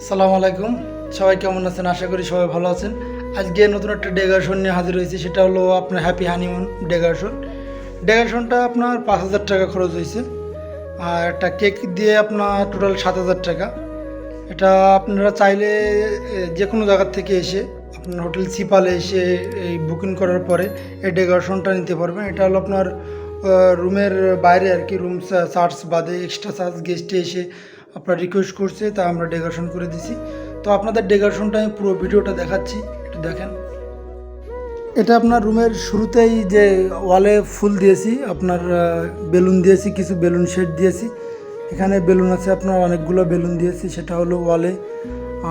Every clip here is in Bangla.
আসসালামু আলাইকুম। সবাই কেমন আছেন? আশা করি সবাই ভালো আছেন। আজকে নতুন একটা ডেকারেশন নিয়ে হাজির হয়েছি। সেটা হলো আপনার হ্যাপি হানিমুন ডেকারেশন ডেকারেশনটা আপনার পাঁচ হাজার টাকা খরচ হয়েছে। আর একটা কেক দিয়ে আপনার টোটাল সাত হাজার টাকা। এটা আপনারা চাইলে যে কোনো জায়গার থেকে এসে আপনার হোটেল সিপালে এসে, এই বুকিং করার পরে এই ডেকোরেশনটা নিতে পারবেন। এটা হলো আপনার রুমের বাইরে আর কি রুম চার্জ বাদে এক্সট্রা চার্জ গেস্টে এসে আপনার রিকোয়েস্ট করছে, তা আমরা ডেকোরেশন করে দিছি। তো আপনাদের ডেকোরেশনটা আমি পুরো ভিডিওটা দেখাচ্ছি, একটু দেখেন। এটা আপনার রুমের শুরুতেই যে ওয়ালে ফুল দিয়েছি, আপনার বেলুন দিয়েছি, কিছু বেলুন শেড দিয়েছি। এখানে বেলুন আছে, আপনার অনেকগুলো বেলুন দিয়েছি, সেটা হলো ওয়ালে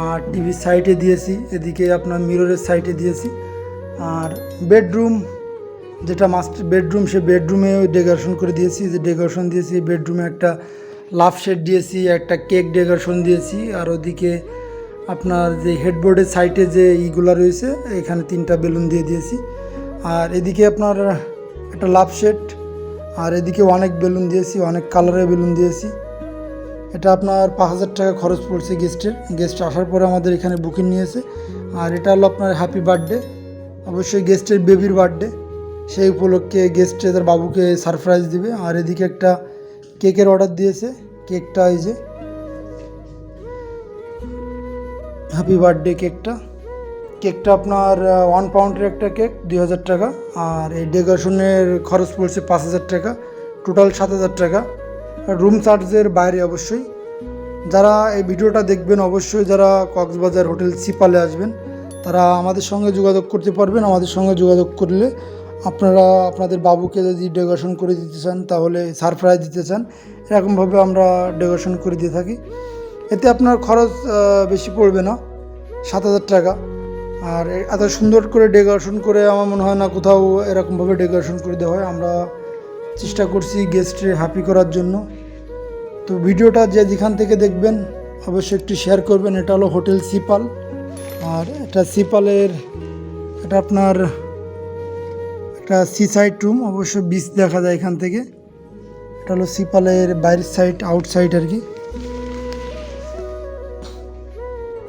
আর টিভির সাইডে দিয়েছি, এদিকে আপনার মিররের সাইডে দিয়েছি। আর বেডরুম যেটা মাস্টার বেডরুম সে বেডরুমে ডেকোরেশন করে দিয়েছি। যে ডেকোরেশন দিয়েছি বেডরুমে একটা লাভ শেড দিয়েছি, একটা কেক ডেকোরেশন দিয়েছি, আর ওদিকে আপনার যে হেডবোর্ডের সাইডে যে ইগুলো রয়েছে, এখানে তিনটা বেলুন দিয়ে দিয়েছি। আর এদিকে আপনার একটা লাভ শেড, আর এদিকে অনেক বেলুন দিয়েছি, অনেক কালারের বেলুন দিয়েছি। এটা আপনার পাঁচ হাজার টাকা খরচ পড়ছে গেস্টের। গেস্ট আসার পরে আমাদের এখানে বুকিং নিয়েছে। আর এটা হলো আপনার হ্যাপি বার্থডে অবশ্যই গেস্টের বেবির বার্থডে সেই উপলক্ষে গেস্টে তার বাবুকে সারপ্রাইজ দিবে। আর এদিকে একটা কেকের অর্ডার দিয়েছে। কেকটা এই যে। হ্যাপি বার্থডে কেকটা। কেকটা আপনার ওয়ান পাউন্ডের একটা কেক, দুই হাজার টাকা। আর এই ডেকোরেশনের খরচ পড়ছে পাঁচ হাজার টাকা। টোটাল সাত হাজার টাকা। রুম চার্জের বাইরে অবশ্যই। যারা এই ভিডিওটা দেখবেন, অবশ্যই যারা কক্সবাজার হোটেল সিপালে আসবেন, তারা আমাদের সঙ্গে যোগাযোগ করতে পারবেন। আমাদের সঙ্গে যোগাযোগ করলে আপনারা আপনাদের বাবুকে যদি ডেকোরেশন করে দিতে চান, তাহলে সারপ্রাইজ দিতে চান, এরকমভাবে আমরা ডেকোরেশন করে দিয়ে থাকি। এতে আপনার খরচ বেশি পড়বে না, সাত হাজার টাকা। আর এত সুন্দর করে ডেকোরেশন করে আমার মনে হয় না কোথাও এরকমভাবে ডেকোরেশন করে দেওয়া হয়। আমরা চেষ্টা করছি গেস্টে হ্যাপি করার জন্য। তো ভিডিওটা যে যেখান থেকে দেখবেন, অবশ্যই একটু শেয়ার করবেন। এটা হলো হোটেল সিপাল। আর এটা সিপালের, এটা আপনার একটা সি সাইড রুম অবশ্য বিচ দেখা যায় এখান থেকে। এটা হলো সিপালের বাইরের সাইড আউটসাইড আর কি।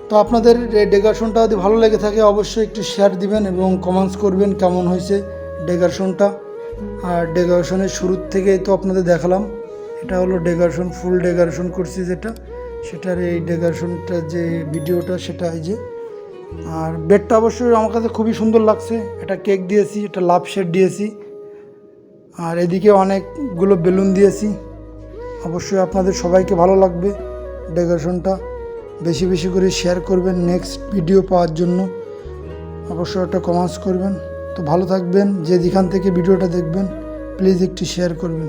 তো আপনাদের ডেকোরেশনটা যদি ভালো লেগে থাকে, অবশ্যই একটু শেয়ার দিবেন এবং কমেন্টস করবেন কেমন হয়েছে ডেকোরেশনটা আর ডেকোরেশনের শুরুর থেকেই তো আপনাদের দেখালাম। এটা হলো ডেকোরেশন ফুল ডেকোরেশন করছি যেটা। সেটার এই ডেকোরেশনটা যে ভিডিওটা সেটা এই যে আর বেডটা অবশ্যই আমার কাছে খুবই সুন্দর লাগছে। এটা কেক দিয়েছি, এটা লাভ শেড দিয়েছি। আর এদিকে অনেকগুলো বেলুন দিয়েছি। অবশ্যই আপনাদের সবাইকে ভালো লাগবে ডেকোরেশনটা। বেশি বেশি করে শেয়ার করবেন নেক্সট ভিডিও পাওয়ার জন্য। অবশ্যই একটা কমেন্টস করবেন। তো ভালো থাকবেন যে যেখান থেকে ভিডিওটা দেখবেন, প্লিজ একটু শেয়ার করবেন।